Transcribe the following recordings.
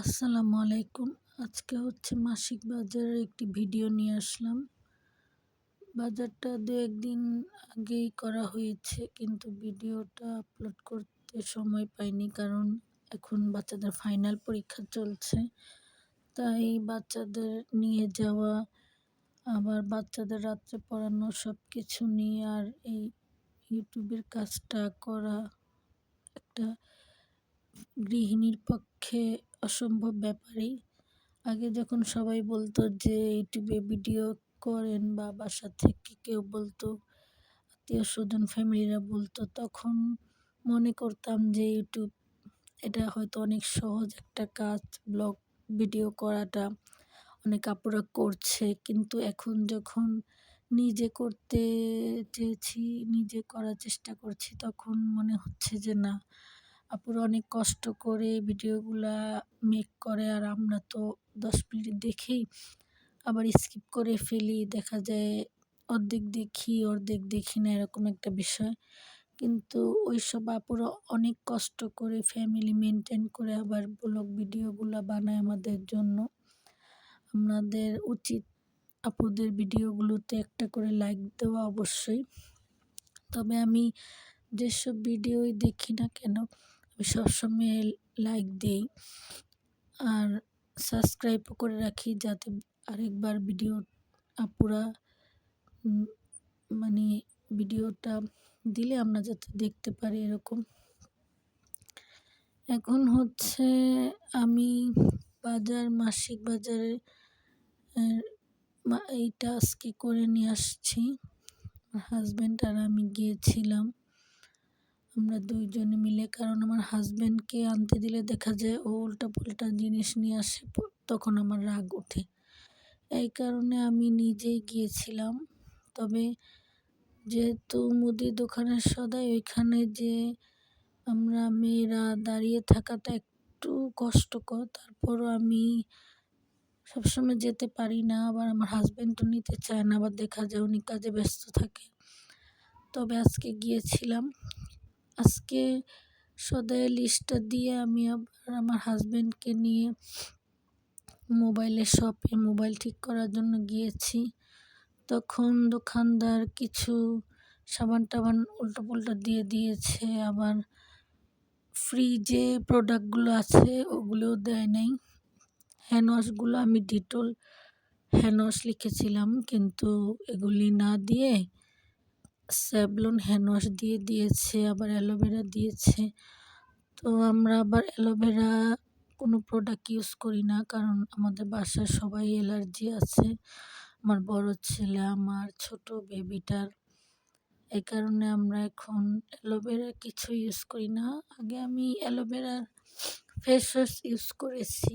আসসালামু আলাইকুম। আজকে হচ্ছে মাসিক বাজারের একটি ভিডিও নিয়ে আসলাম। বাজারটা দু একদিন আগেই করা হয়েছে, কিন্তু ভিডিওটা আপলোড করতে সময় পাইনি কারণ এখন বাচ্চাদের ফাইনাল পরীক্ষা চলছে। তাই বাচ্চাদের নিয়ে যাওয়া, আবার বাচ্চাদের রাত্রে পড়ানো সব কিছু নিয়ে আর এই ইউটিউবের কাজটা করা একটা গৃহিণীর পক্ষে অসম্ভব ব্যাপারই। আগে যখন সবাই বলতো যে, ইউটিউবে ভিডিও করেন বা বাসা থেকে কেউ বলতো, আত্মীয় স্বজন, ফ্যামিলিরা বলতো, তখন মনে করতাম যে, ইউটিউব, এটা হয়তো অনেক সহজ একটা কাজ। ব্লগ, ভিডিও করাটা অনেক আপুরা করছে। কিন্তু এখন যখন নিজে করতে চেয়েছি, নিজে করার চেষ্টা করছি, তখন মনে হচ্ছে যে, না আপুরা অনেক কষ্ট করে ভিডিওগুলা মেক করে আর আমরা তো দশ মিনিট দেখেই আবার স্কিপ করে ফেলি। দেখা যায় অর্ধেক দেখি অর্ধেক দেখি না, এরকম একটা বিষয়। কিন্তু ওই সব আপুরা অনেক কষ্ট করে ফ্যামিলি মেনটেন করে আবার ব্লগ ভিডিওগুলো বানায় আমাদের জন্য। আমাদের উচিত আপুদের ভিডিওগুলোতে একটা করে লাইক দেওয়া অবশ্যই। তবে আমি যেসব ভিডিওই দেখি না কেন আমি সবসময় লাইক দিই আর সাবস্ক্রাইবও করে রাখি যাতে আরেকবার ভিডিও আপুরা মানে ভিডিওটা দিলে আমরা যাতে দেখতে পারি এরকম। এখন হচ্ছে আমি বাজার, মাসিক বাজারে এইটা আজকে করে নিয়ে আসছি। হাজব্যান্ড আর আমি গিয়েছিলাম। আমরা দুইজনে মিলে, কারণ আমার হাজব্যান্ডকে আনতে দিলে দেখা যায় ও উল্টা পাল্টা জিনিস নিয়ে আসে, তখন আমার রাগ ওঠে। এই কারণে আমি নিজেই গিয়েছিলাম। তবে যেহেতু মুদি দোকানের সদাই, ওইখানে যে আমরা মেয়েরা দাঁড়িয়ে থাকাটা একটু কষ্টকর, তারপরও আমি সবসময় যেতে পারি না, আবার আমার হাজব্যান্ডও নিতে চায় না, আবার দেখা যায় উনি কাজে ব্যস্ত থাকে। তবে আজকে গিয়েছিলাম। আজকে সদাই লিস্টটা দিয়ে আমি আবার আমার হাজব্যান্ডকে নিয়ে মোবাইলের শপে মোবাইল ঠিক করার জন্য গিয়েছি। তখন দোকানদার কিছু সাবান টাবান উল্টো পুল্টো দিয়ে দিয়েছে, আবার ফ্রি যে প্রোডাক্টগুলো আছে, ওগুলোও দেয় নাই। হ্যান্ড ওয়াশগুলো আমি ডিটল হ্যান্ড ওয়াশ লিখেছিলাম, কিন্তু এগুলি না দিয়ে স্যাভলন হ্যান্ড ওয়াশ দিয়ে দিয়েছে, আবার অ্যালোভেরা দিয়েছে। তো আমরা আবার অ্যালোভেরা কোনো প্রোডাক্ট ইউজ করি না, কারণ আমাদের বাসায় সবাই অ্যালার্জি আছে। আমার বড় ছেলে, আমার ছোট বেবিটার এই কারণে আমরা এখন অ্যালোভেরা কিছু ইউজ করি না। আগে আমি অ্যালোভেরার ফেস ওয়াশ ইউজ করেছি,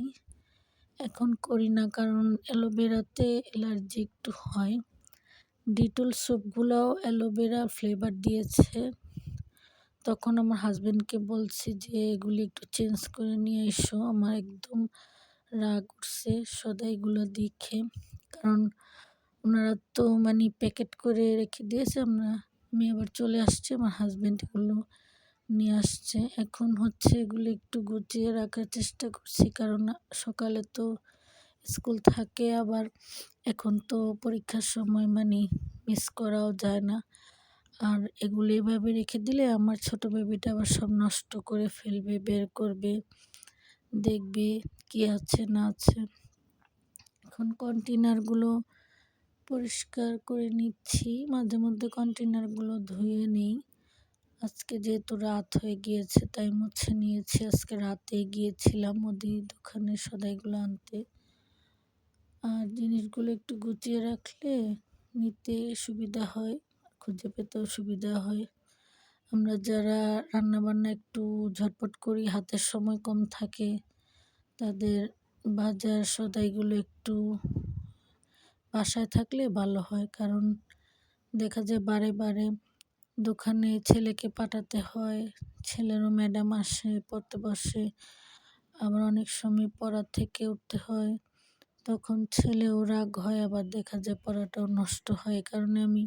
এখন করি না, কারণ অ্যালোভেরাতে অ্যালার্জি একটু হয়। ডিটল সোপগুলোও অ্যালোভেরা ফ্লেভার দিয়েছে। তখন আমার হাজব্যান্ডকে বলছি যে, এগুলি একটু চেঞ্জ করে নিয়ে এসো, আমার একদম রাগ উঠছে সদাইগুলো দেখে। কারণ ওনারা তো মানে প্যাকেট করে রেখে দিয়েছে, আমরা, আমি আবার চলে আসছি, আমার হাজব্যান্ড এগুলো নিয়ে আসছে। এখন হচ্ছে এগুলো একটু গুছিয়ে রাখার চেষ্টা করছি, কারণ সকালে তো স্কুল থাকে আবার এখন তো পরীক্ষার সময় মানে মিস করাও যায় না। আর এগুলো এভাবে রেখে দিলে আমার ছোট বেবিটা আবার সব নষ্ট করে ফেলবে, বের করবে, দেখবে কি আছে না আছে। এখন কন্টেনারগুলো পরিষ্কার করে নিচ্ছি, মাঝে মধ্যে কন্টেনারগুলো ধুয়ে নিই। আজকে যেহেতু রাত হয়ে গিয়েছে, তাই মুছে নিয়েছি। আজকে রাতে গিয়েছিলাম মুদি দোকানে সদাইগুলো আনতে। আর জিনিসগুলো একটু গুছিয়ে রাখলে নিতে সুবিধা হয়, খুঁজে পেতেও সুবিধা হয়। আমরা যারা রান্নাবান্না একটু ঝটপট করি, হাতের সময় কম থাকে, তাদের বাজার সদাইগুলো একটু বাসায় থাকলে ভালো হয়। কারণ দেখা যায় বারে বারে দোকানে ছেলেকে পাঠাতে হয়, ছেলেরও ম্যাডাম আসে, পড়তে বসে। আবার অনেক সময় পড়া থেকে উঠতে হয়। তখন ছেলেও রাগ হয়, আবার দেখা যায় পড়াটাও নষ্ট হয়। কারণে আমি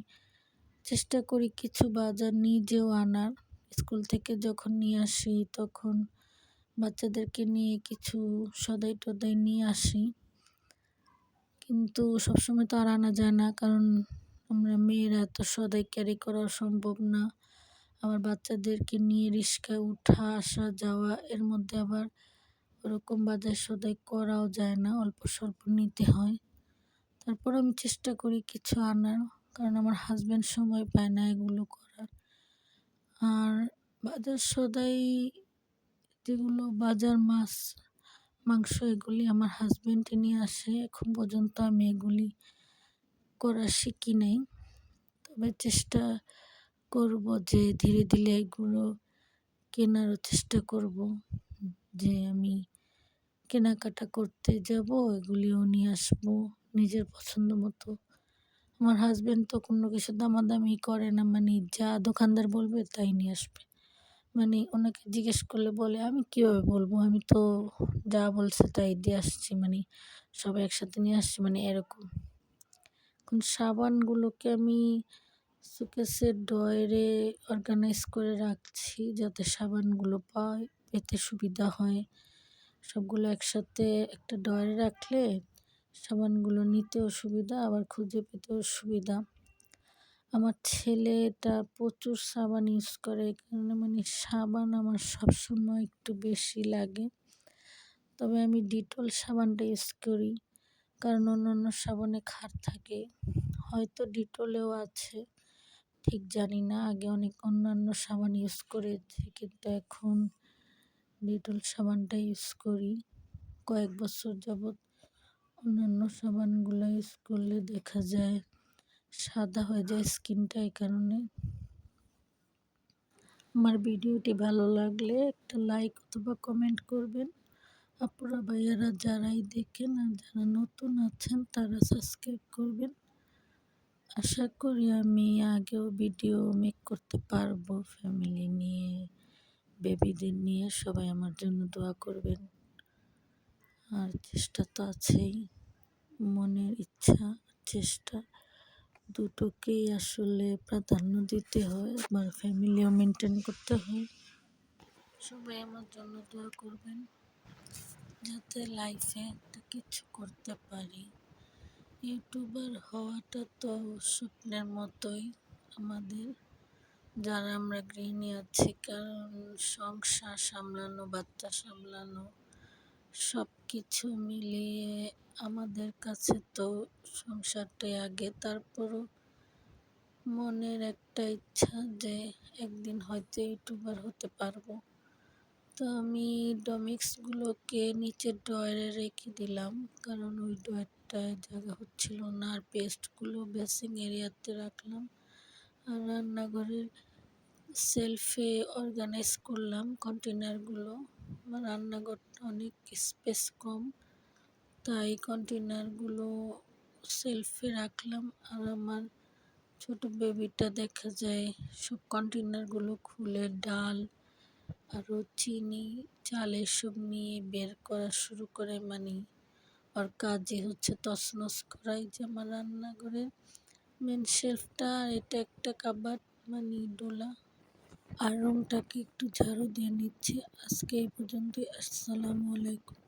চেষ্টা করি কিছু বাজার নিজেও আনার। স্কুল থেকে যখন নিয়ে আসি, তখন বাচ্চাদেরকে নিয়ে কিছু সদাই টদাই নিয়ে আসি। কিন্তু সবসময় তো আর আনা যায় না, কারণ আমরা মেয়েরা এত সদাই ক্যারি করা সম্ভব না। আবার বাচ্চাদেরকে নিয়ে রিক্সায় উঠা, আসা, যাওয়া, এর মধ্যে আবার ওরকম বাজার সদাই করাও যায় না, অল্প স্বল্প নিতে হয়। তারপর আমি চেষ্টা করি কিছু আনার, কারণ আমার হাজব্যান্ড সময় পায় না এগুলো করার। আর বাজার সদাই যেগুলো বাজার মাছ, মাংস এগুলি আমার হাজব্যান্ডই নিয়ে আসে, এখন পর্যন্ত আমি এগুলি করা শিখি নাই। তবে চেষ্টা করব যে ধীরে ধীরে এগুলো কেনারও চেষ্টা করব, যে আমি কেনাকাটা করতে যাব, এগুলিও নিয়ে আসব নিজের পছন্দ মতো। আমার হাজব্যান্ড তো কোনো কিছু দামাদামি করে না মানে যা দোকানদার বলবে তাই নিয়ে আসবে। মানে ওনাকে জিজ্ঞেস করলে বলে, আমি কীভাবে বলব? আমি তো যা বলছে তাই দিয়ে আসছি। মানে সবাই একসাথে নিয়ে আসছি মানে এরকম। এখন সাবানগুলোকে আমি সুকেসের ডয়ারে অর্গানাইজ করে রাখছি যাতে সাবানগুলো পায়, পেতে সুবিধা হয়। সবগুলো একসাথে একটা ডয়ারে রাখলে সাবানগুলো নিতেও সুবিধা, আবার খুঁজে পেতেও সুবিধা। আমার ছেলেটা প্রচুর সাবান ইউজ করে কারণে মানে সাবান আমার সবসময় একটু বেশি লাগে। তবে আমি ডিটল সাবানটা ইউজ করি, কারণ অন্যান্য সাবানে খার থাকে। হয়তো ডিটলেও আছে, ঠিক জানি না, আগে অনেক অন্যান্য সাবান ইউজ করেছি, কিন্তু এখন ডিটল সাবানটা ইউজ করি। কয়েক বছর যাবৎ অন্যান্য সাবানগুলো ইউজ করলে দেখা যায় সাদা হয়ে যায় স্কিনটা এই কারণে। আমার ভিডিওটি ভালো লাগলে একটা লাইক অথবা কমেন্ট করবেন। আপনারা ভাইয়ারা যারাই দেখেন আর যারা নতুন আছেন তারা সাবস্ক্রাইব করবেন। আশা করি আমি আগেও ভিডিও মেক করতে পারব ফ্যামিলি নিয়ে। বেবিদের নিয়ে সবাই আমার জন্য দোয়া করবেন। আর চেষ্টা তো আছেই। মনের ইচ্ছা, চেষ্টা দুটোকেই আসলে প্রাধান্য দিতে হয়। আমার ফ্যামিলিও মেনটেন করতে হয়। সবাই আমার জন্য দোয়া করবেন যাতে লাইফে একটা কিছু করতে পারি। ইউটিউবার হওয়াটা তো স্বপ্নের মতোই আমাদের। যারা আমরা গৃহিণী আছি, কারণ সংসার সামলানো, বাচ্চা সামলানো সব কিছু মিলিয়ে আমাদের কাছে তো সংসারটাই আগে। তারপরও মনের একটা ইচ্ছা যে একদিন হয়তো ইউটিউবার হতে পারব। তো আমি ডমিক্সগুলোকে নিচের ডয়ারে রেখে দিলাম, কারণ ওই ডয়ারটায় জায়গা হচ্ছিল না। আর পেস্টগুলো বেসিং এরিয়াতে রাখলাম। রান্নাঘরের সেলফে অর্গানাইজ করলাম কন্টেনারগুলো আমার রান্নাঘরটা অনেক স্পেস কম, তাই কন্টেনারগুলো সেলফে রাখলাম। আর আমার ছোট বেবিটা দেখা যায়, সব কন্টেনারগুলো খুলে ডাল আরও চিনি, চাল এসব নিয়ে বের করা শুরু করে মানে ওর কাজই হচ্ছে তছনছ করাই যে আমার রান্নাঘরের মেন শেলফটা আর এটা একটা কাবাট মানে ডোলা। আর রুমটাকে একটু ঝাড়ু দিয়ে নিচ্ছি। আজকে এই পর্যন্তই। আসসালামু আলাইকুম।